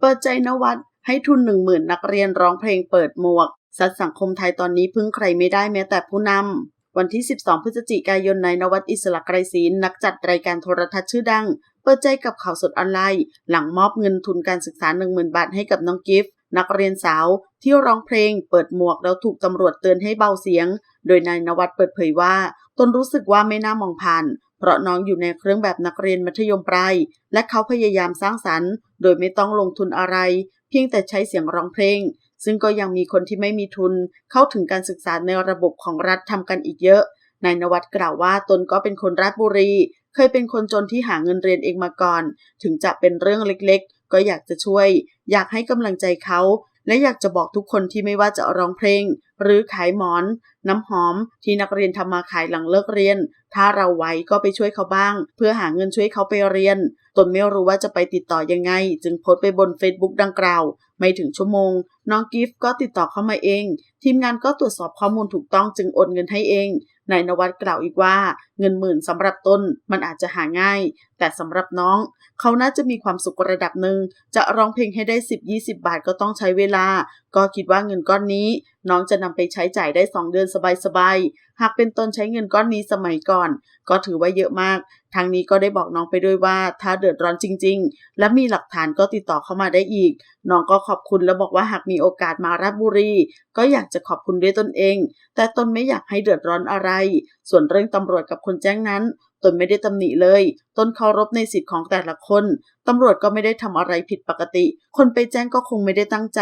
เปิดใจนวัดให้ทุนหนึ่งหมื่นนักเรียนร้องเพลงเปิดหมวก สัตสังคมไทยตอนนี้พึ่งใครไม่ได้แม้แต่ผู้นำ วันที่ 12 พฤศจิกายนนายนวัดอิสระไกรศีลนักจัดรายการโทรทัศน์ชื่อดัง เปิดใจกับข่าวสดออนไลน์ หลังมอบเงินทุนการศึกษา 10,000 บาทให้กับน้องกิฟต์นักเรียนสาวที่ร้องเพลงเปิดหมวกแล้วถูกตำรวจเตือนให้เบาเสียง โดยนายนวัดเปิดเผยว่า ตนรู้สึกว่าไม่น่ามองผ่าน เพราะน้องอยู่ในเครื่องแบบนักเรียนมัธยมปลายและเขาพยายามสร้างสรรค์ โดยไม่ต้องลงทุนอะไร เพียงแต่ใช้เสียงร้องเพลง ซึ่งก็ยังมีคนที่ไม่มีทุน เข้าถึงการศึกษาในระบบของรัฐทำกันอีกเยอะนายนวัดกล่าวว่าตนก็เป็นคนราชบุรี เคยเป็นคนจนที่หาเงินเรียนเองมาก่อน ถึงจะเป็นเรื่องเล็กๆ ก็อยากจะช่วย อยากให้กำลังใจเขา และอยากจะบอกทุกคนที่ไม่ว่าจะร้องเพลง หรือขายหมอน น้ำหอม ที่นักเรียนทำมาขายหลังเลิกเรียน ถ้าเราไหวก็ไปช่วยเขาบ้าง เพื่อหาเงินช่วยเขาไปเรียน ตนไม่รู้ว่าจะไปติดต่อยังไง จึงโพสต์ไปบน Facebook ดังกล่าว ไม่ถึงชั่วโมง น้องกิฟต์ก็ติดต่อเข้ามาเอง ทีมงานก็ตรวจสอบข้อมูลถูกต้องจึงโอนเงินให้เองนายนวัดกล่าวอีกว่า เงินหมื่นสำหรับตนมันอาจจะหาง่าย แต่สำหรับน้อง เขาน่าจะมีความสุขระดับหนึ่ง จะร้องเพลงให้ได้ 10-20 บาทก็ต้องใช้เวลา ก็คิดว่าเงินก้อนนี้ น้องจะนำไปใช้จ่ายได้ 2 เดือนสบายๆ หากเป็นตนใช้เงินก้อนนี้สมัยก่อน ก็ถือว่าเยอะมาก ทางนี้ก็ได้บอกน้องไปด้วยว่า ถ้าเดือดร้อนจริง ๆ และมีหลักฐานก็ติดต่อเข้ามาได้อีก น้องก็ขอบคุณและบอกว่าหากมีโอกาสมาราชบุรี ก็อยากจะขอบคุณด้วยตนเอง แต่ตนไม่อยากให้เดือดร้อนอะไร ส่วนเรื่องตำรวจกับคนแจ้งนั้น ตนไม่ได้ตำหนิเลย ตนเคารพในสิทธิ์ของแต่ละคนตำรวจก็ไม่ได้ทำอะไรผิดปกติ คนไปแจ้งก็คงไม่ได้ตั้งใจ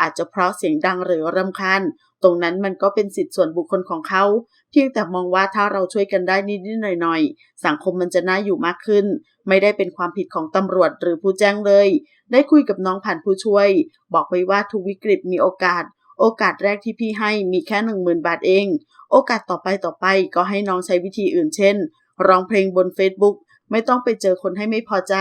อาจจะเพราะเสียงดังหรือรำคาญ ตรงนั้นมันก็เป็นสิทธิ์ส่วนบุคคลของเขา เพียงแต่มองว่าถ้าเราช่วยกันได้นิดๆหน่อยๆ สังคมมันจะน่าอยู่มากขึ้น ไม่ได้เป็นความผิดของตำรวจหรือผู้แจ้งเลย ได้คุยกับน้องผ่านผู้ช่วย บอกไปว่าทุกวิกฤตมีโอกาส โอกาสแรกที่พี่ให้มีแค่หนึ่งหมื่นบาทเอง โอกาสต่อไปต่อไปก็ให้น้องใช้วิธีอื่นเช่น ร้องเพลงบน Facebook ไม่ต้องไปเจอคนให้ไม่พอใจ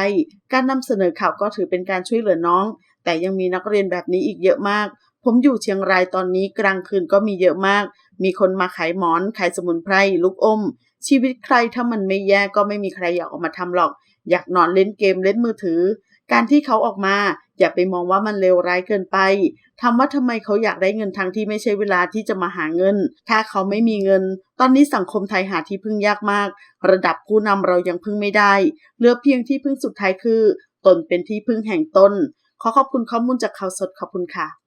การนำเสนอข่าวก็ถือเป็นการช่วยเหลือน้อง แต่ยังมีนักเรียนแบบนี้อีกเยอะมาก ผมอยู่เชียงรายตอนนี้กลางคืนก็มีเยอะมาก มีคนมาขายหมอน ขายสมุนไพร ลูกอม ชีวิตใครถ้ามันไม่แย่ก็ไม่มีใครอยากออกมาทำหรอก อยากนอนเล่นเกมเล่นมือถือ การที่เขาออกมา อย่าไปมองว่ามันเลวร้ายเกินไปทำว่าทำไมเขาอยากได้เงินทางที่ไม่ใช่เวลาที่จะมาหาเงิน ถ้าเขาไม่มีเงิน ตอนนี้สังคมไทยหาที่พึ่งยากมาก ระดับผู้นำเรายังพึ่งไม่ได้ เหลือเพียงที่พึ่งสุดท้ายคือ ตนเป็นที่พึ่งแห่งตน ขอขอบคุณข้อมูลจากข่าวสดขอบคุณค่ะ